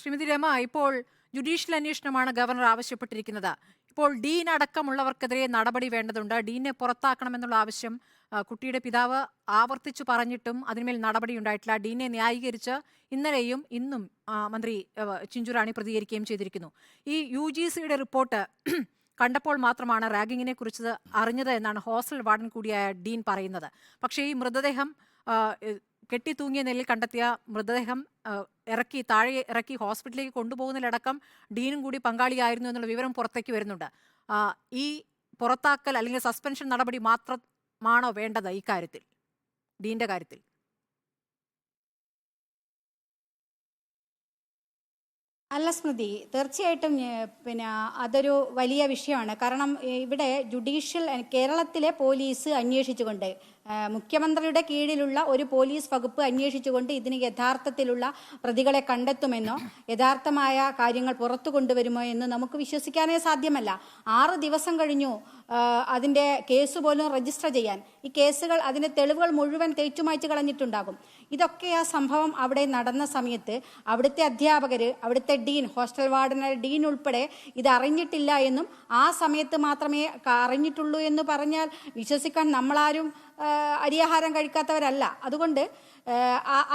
ശ്രീമതി രമ ഇപ്പോൾ ജുഡീഷ്യൽ അന്വേഷണമാണ് ഗവർണർ ആവശ്യപ്പെട്ടിരിക്കുന്നത്. ഇപ്പോൾ ഡീൻ അടക്കമുള്ളവർക്കെതിരെ നടപടി വേണ്ടതുണ്ട്. ഡീനെ പുറത്താക്കണമെന്നുള്ള ആവശ്യം കുട്ടിയുടെ പിതാവ് ആവർത്തിച്ചു പറഞ്ഞിട്ടും അതിന്മേൽ നടപടി ഉണ്ടായിട്ടില്ല. ഡീനെ ന്യായീകരിച്ച് ഇന്നലെയും ഇന്നും മന്ത്രി ചിഞ്ചുറാണി പ്രതികരിക്കുകയും ചെയ്തിരിക്കുന്നു. ഈ യു ജി സിയുടെ റിപ്പോർട്ട് കണ്ടപ്പോൾ മാത്രമാണ് റാഗിങ്ങിനെ കുറിച്ച് അറിഞ്ഞത് എന്നാണ് ഹോസ്റ്റൽ വാർഡൻ കൂടിയായ ഡീൻ പറയുന്നത്. പക്ഷേ ഈ മൃതദേഹം ആ, തൂങ്ങിയ നിലയിൽ കണ്ടെത്തിയ മൃതദേഹം ഇറക്കി താഴെ ഇറക്കി ഹോസ്പിറ്റലിലേക്ക് കൊണ്ടുപോകുന്നതിലടക്കം ഡീനും കൂടി പങ്കാളിയായിരുന്നു എന്നുള്ള വിവരം പുറത്തേക്ക് വരുന്നുണ്ട്. ഈ പുറത്താക്കൽ അല്ലെങ്കിൽ സസ്പെൻഷൻ നടപടി മാത്രമാണോ വേണ്ടത് ഈ കാര്യത്തിൽ? ഡീന്റെ കാര്യത്തിൽ. അല്ല സ്മൃതി തീർച്ചയായിട്ടും പിന്നെ അതൊരു വലിയ വിഷയമാണ്. കാരണം ഇവിടെ ജുഡീഷ്യൽ കേരളത്തിലെ പോലീസ് അന്വേഷിച്ചുകൊണ്ട് മുഖ്യമന്ത്രിയുടെ കീഴിലുള്ള ഒരു പോലീസ് വകുപ്പ് അന്വേഷിച്ചുകൊണ്ട് ഇതിന് യഥാർത്ഥത്തിലുള്ള പ്രതികളെ കണ്ടെത്തുമെന്നോ യഥാർത്ഥമായ കാര്യങ്ങൾ പുറത്തു കൊണ്ടുവരുമോ എന്ന് നമുക്ക് വിശ്വസിക്കാനേ സാധ്യമല്ല. ആറ് ദിവസം കഴിഞ്ഞു അതിന്റെ കേസ് പോലും രജിസ്റ്റർ ചെയ്യാൻ. ഈ കേസുകൾ അതിന്റെ തെളിവുകൾ മുഴുവൻ തേച്ചുമായ്ച്ചു കളഞ്ഞിട്ടുണ്ടാകും. ഇതൊക്കെ ആ സംഭവം അവിടെ നടന്ന സമയത്ത് അവിടുത്തെ അധ്യാപകർ അവിടുത്തെ ഡീൻ ഹോസ്റ്റൽ വാർഡന ഡീൻ ഉൾപ്പെടെ ഇത് അറിഞ്ഞിട്ടില്ല എന്നും ആ സമയത്ത് മാത്രമേ അറിഞ്ഞിട്ടുള്ളൂ എന്ന് പറഞ്ഞാൽ വിശ്വസിക്കാൻ നമ്മളാരും അരിയാഹാരം കഴിക്കാത്തവരല്ല. അതുകൊണ്ട്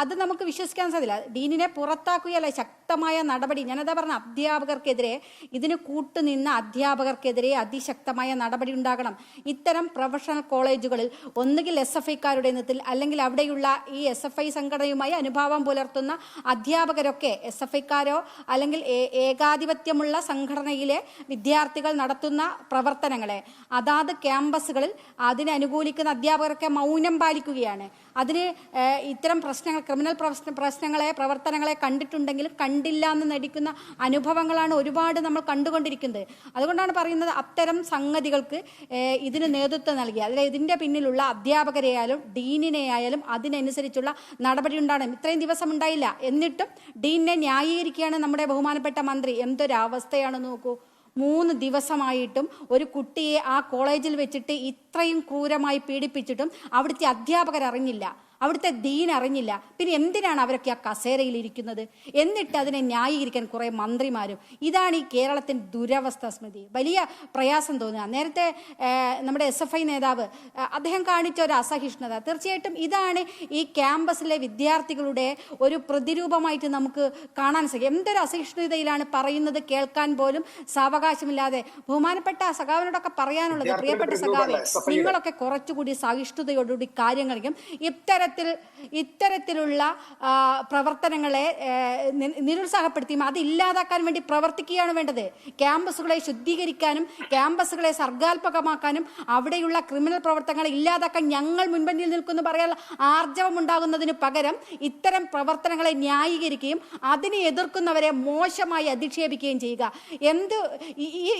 അത് നമുക്ക് വിശ്വസിക്കാൻ സാധ്യല്ല ഡീനിനെ പുറത്താക്കുകയല്ല ശക്തമായ നടപടി. ഞാനതാ പറഞ്ഞ അധ്യാപകർക്കെതിരെ ഇതിന് കൂട്ടുനിന്ന അധ്യാപകർക്കെതിരെ അതിശക്തമായ നടപടി ഉണ്ടാകണം. ഇത്തരം പ്രൊഫഷണൽ കോളേജുകളിൽ ഒന്നുകിൽ എസ് എഫ് ഐക്കാരുടെ നേതൃത്വത്തിൽ അല്ലെങ്കിൽ അവിടെയുള്ള ഈ എസ് എഫ് ഐ സംഘടനയുമായി അനുഭാവം പുലർത്തുന്ന അധ്യാപകരൊക്കെ എസ് എഫ് ഐക്കാരോ അല്ലെങ്കിൽ ഏകാധിപത്യമുള്ള സംഘടനയിലെ വിദ്യാർത്ഥികൾ നടത്തുന്ന പ്രവർത്തനങ്ങളെ അതാത് ക്യാമ്പസുകളിൽ അതിനെ അനുകൂലിക്കുന്ന അധ്യാപകരൊക്കെ മൗനം പാലിക്കുകയാണ്. അതിന് ഇത്തരം പ്രശ്നങ്ങൾ ക്രിമിനൽ പ്രശ്ന പ്രശ്നങ്ങളെ പ്രവർത്തനങ്ങളെ കണ്ടിട്ടുണ്ടെങ്കിലും കണ്ടില്ല എന്ന് നടിക്കുന്ന അനുഭവങ്ങളാണ് ഒരുപാട് നമ്മൾ കണ്ടുകൊണ്ടിരിക്കുന്നത്. അതുകൊണ്ടാണ് പറയുന്നത് അത്തരം സംഗതികൾക്ക് ഇതിന് നേതൃത്വം നൽകി. അതിൽ ഇതിന്റെ പിന്നിലുള്ള അധ്യാപകരെയായാലും ഡീനിനെയായാലും അതിനനുസരിച്ചുള്ള നടപടി ഉണ്ടാകണം ഇത്രയും ദിവസം ഉണ്ടായില്ല. എന്നിട്ടും ഡീനിനെ ന്യായീകരിക്കുകയാണ് നമ്മുടെ ബഹുമാനപ്പെട്ട മന്ത്രി. എന്തൊരവസ്ഥയാണ് നോക്കൂ. മൂന്ന് ദിവസമായിട്ടും ഒരു കുട്ടിയെ ആ കോളേജിൽ വെച്ചിട്ട് ഇത്രയും ക്രൂരമായി പീഡിപ്പിച്ചിട്ടും അവിടുത്തെ അധ്യാപകർ അറിഞ്ഞില്ല അവിടുത്തെ ദീൻ അറിഞ്ഞില്ല പിന്നെ എന്തിനാണ് അവരൊക്കെ ആ കസേരയിൽ ഇരിക്കുന്നത്? എന്നിട്ട് അതിനെ ന്യായീകരിക്കാൻ കുറേ മന്ത്രിമാരും. ഇതാണ് ഈ കേരളത്തിന്റെ ദുരവസ്ഥ സ്മൃതി. വലിയ പ്രയാസം തോന്നുക. നേരത്തെ നമ്മുടെ എസ് എഫ് ഐ നേതാവ് അദ്ദേഹം കാണിച്ച ഒരു അസഹിഷ്ണുത. തീർച്ചയായിട്ടും ഇതാണ് ഈ ക്യാമ്പസിലെ വിദ്യാർത്ഥികളുടെ ഒരു പ്രതിരൂപമായിട്ട് നമുക്ക് കാണാൻ സാധിക്കും. എന്തൊരു അസഹിഷ്ണുതയിലാണ് പറയുന്നത് കേൾക്കാൻ പോലും സാവകാശമില്ലാതെ ബഹുമാനപ്പെട്ട സഖാവിനോടൊക്കെ പറയാനുള്ളത് പ്രിയപ്പെട്ട സഖാവെ. നിങ്ങളൊക്കെ കുറച്ചുകൂടി സഹിഷ്ണുതയോടുകൂടി കാര്യങ്ങളിലും ഇത്തരത്തിൽ ഇത്തരത്തിലുള്ള പ്രവർത്തനങ്ങളെ നിരുത്സാഹപ്പെടുത്തിയും അത് ഇല്ലാതാക്കാൻ വേണ്ടി പ്രവർത്തിക്കുകയാണ് വേണ്ടത്. ക്യാമ്പസുകളെ ശുദ്ധീകരിക്കാനും ക്യാമ്പസുകളെ സർഗാത്മകമാക്കാനും അവിടെയുള്ള ക്രിമിനൽ പ്രവർത്തനങ്ങളെ ഇല്ലാതാക്കാൻ ഞങ്ങൾ മുൻപന്തിയിൽ നിൽക്കുന്നു പറയാൻ ആർജവം ഉണ്ടാകുന്നതിന് പകരം ഇത്തരം പ്രവർത്തനങ്ങളെ ന്യായീകരിക്കുകയും അതിനെ എതിർക്കുന്നവരെ മോശമായി അധിക്ഷേപിക്കുകയും ചെയ്യുക. എന്ത്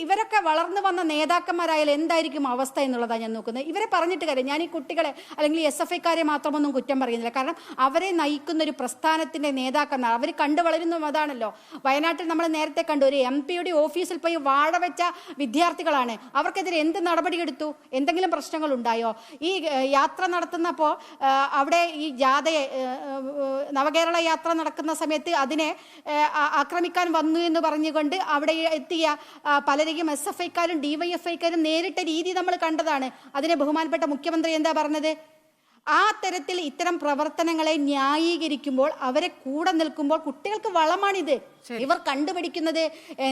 ഇവരൊക്കെ വളർന്നു വന്ന നേതാക്കന്മാരായാലും എന്തായിരിക്കും അവസ്ഥ എന്നുള്ളതാണ് ഞാൻ നോക്കുന്നത്. ഇവരെ പറഞ്ഞിട്ട് കാര്യം ഞാൻ ഈ കുട്ടികളെ അല്ലെങ്കിൽ എസ് എഫ് ഐക്കാരെ മാത്രമൊന്നും കുറ്റം പറയുന്നില്ല. കാരണം അവരെ നയിക്കുന്ന ഒരു പ്രസ്ഥാനത്തിന്റെ നേതാക്കന്മാർ അവർ കണ്ടു വളരുന്ന അതാണല്ലോ. വയനാട്ടിൽ നമ്മൾ നേരത്തെ കണ്ടു ഒരു എം പിയുടെ ഓഫീസിൽ പോയി വാഴ വെച്ച വിദ്യാർത്ഥികളാണ്. അവർക്കെതിരെ എന്ത് നടപടിയെടുത്തു എന്തെങ്കിലും പ്രശ്നങ്ങൾ ഉണ്ടായോ? ഈ യാത്ര നടത്തുന്നപ്പോൾ അവിടെ ഈ ജാഥയെ നവകേരള യാത്ര നടക്കുന്ന സമയത്ത് അതിനെ ആക്രമിക്കാൻ വന്നു എന്ന് പറഞ്ഞുകൊണ്ട് അവിടെ എത്തിയ പലരെയും എസ് എഫ് ഐക്കാരും ഡി വൈ എഫ് ഐക്കാരും നേരിട്ട രീതി നമ്മൾ കണ്ടതാണ്. അതിനെ ബഹുമാനപ്പെട്ട മുഖ്യമന്ത്രി എന്താ പറഞ്ഞത്? ആ തരത്തിൽ ഇത്തരം പ്രവർത്തനങ്ങളെ ന്യായീകരിക്കുമ്പോൾ അവരെ കൂടെ നിൽക്കുമ്പോൾ കുട്ടികൾക്ക് വളമാണിത്. ഇവർ കണ്ടുപിടിക്കുന്നത്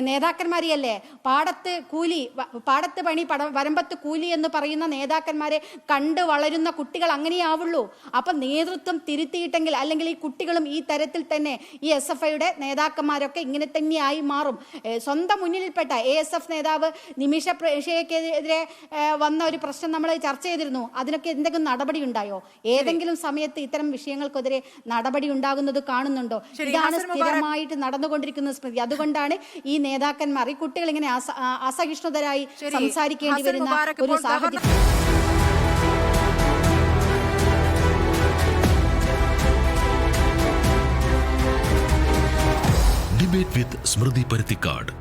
നേതാക്കന്മാരെയല്ലേ? പാടത്ത് കൂലി പാടത്ത് പണി പട വരമ്പത്ത് കൂലി എന്ന് പറയുന്ന നേതാക്കന്മാരെ കണ്ട് വളരുന്ന കുട്ടികൾ അങ്ങനെയാവുള്ളൂ. അപ്പം നേതൃത്വം തിരുത്തിയിട്ടെങ്കിൽ അല്ലെങ്കിൽ ഈ കുട്ടികളും ഈ തരത്തിൽ തന്നെ ഈ എസ് എഫ് ഐയുടെ നേതാക്കന്മാരൊക്കെ ഇങ്ങനെ തന്നെയായി മാറും. സ്വന്തം മുന്നിൽപ്പെട്ട എ എസ് എഫ് നേതാവ് നിമിഷ പ്രേക്ഷയ്ക്കെതിരെ വന്ന ഒരു പ്രശ്നം നമ്മൾ ചർച്ച ചെയ്തിരുന്നു. അതിനൊക്കെ എന്തെങ്കിലും നടപടി ഉണ്ടായോ? ഏതെങ്കിലും സമയത്ത് ഇത്തരം വിഷയങ്ങൾക്കെതിരെ നടപടി ഉണ്ടാകുന്നത് കാണുന്നുണ്ടോ? ഇതാണ്. സ്ഥിരമായിട്ട് നടന്നുകൊണ്ടിരിക്കുന്ന സ്മൃതി അതുകൊണ്ടാണ് ഈ നേതാക്കന്മാർ ഈ കുട്ടികൾ ഇങ്ങനെ അസ- അസഹിഷ്ണുതരായി സംസാരിക്കേണ്ടി വരുന്ന ഒരു സാഹചര്യം. ഡിബേറ്റ് വിത്ത് സ്മൃതി പരുത്തിക്കാട്